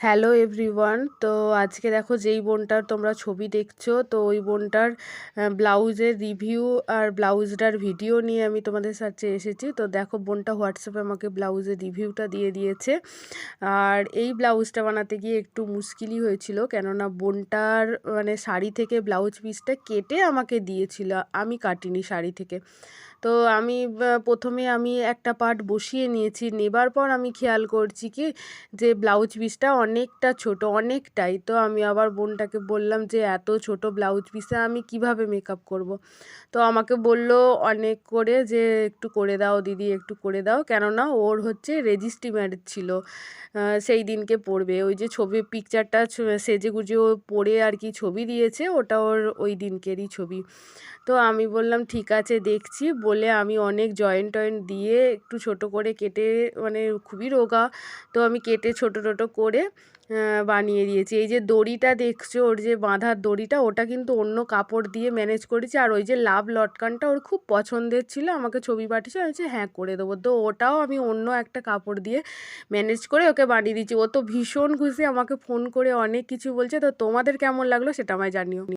Hello everyone তো আজকে দেখো যেই বোনটার তোমরা ছবি দেখছ, তো ওই বোনটার ব্লাউজের রিভিউ আর ব্লাউজটার ভিডিও নিয়ে আমি তোমাদের সাথে এসেছি। তো দেখো বোনটা হোয়াটসঅ্যাপে আমাকে ব্লাউজের রিভিউটা দিয়ে দিয়েছে। আর এই ব্লাউজটা বানাতে গিয়ে একটু মুশকিলই হয়েছিল, কেননা বোনটার মানে শাড়ি থেকে ব্লাউজ পিসটা কেটে আমাকে দিয়েছিল। আমি কাটিনি শাড়ি থেকে। তো আমি প্রথমে আমি একটা পার্ট বসিয়ে নিয়েছি। নেবার পর আমি খেয়াল করছি কি, যে ব্লাউজ পিসটা অনেকটা ছোট, অনেকটাই। তো আমি আবার বোনটাকে বললাম যে, এত ছোট ব্লাউজ পিসে আমি কীভাবে মেকআপ করব। তো আমাকে বলল অনেক করে যে, একটু করে দাও দিদি, একটু করে দাও। কেননা ওর হচ্ছে রেজিস্ট্রি ম্যারেজ ছিল সেই দিনকে পড়বে। ওই যে ছবি পিকচারটা সেজে গুজে ও পড়ে আর কি ছবি দিয়েছে, ওটা ওর ওই দিনকেরই ছবি। তো আমি বললাম, ঠিক আছে, দেখছি। বলে আমি অনেক জয়েন্ট টয়েন্ট দিয়ে একটু ছোট করে কেটে মানে খুবই রোগা। তো আমি কেটে ছোট ছোট করে বানিয়ে দিয়েছি। এই যে দড়িটা দেখছ, ওর যে বাঁধার দড়িটা, ওটা কিন্তু অন্য কাপড় দিয়ে ম্যানেজ করেছি। আর ওই যে লাভ লটকানটা ওর খুব পছন্দের ছিল, আমাকে ছবি পাঠিয়েছে। আমি হ্যাঁ করে দেবো। তো ওটাও আমি অন্য একটা কাপড় দিয়ে ম্যানেজ করে ওকে বানিয়ে দিয়েছি। ও তো ভীষণ খুশি, আমাকে ফোন করে অনেক কিছু বলছে। তো তোমাদের কেমন লাগল সেটা আমায় জানিও।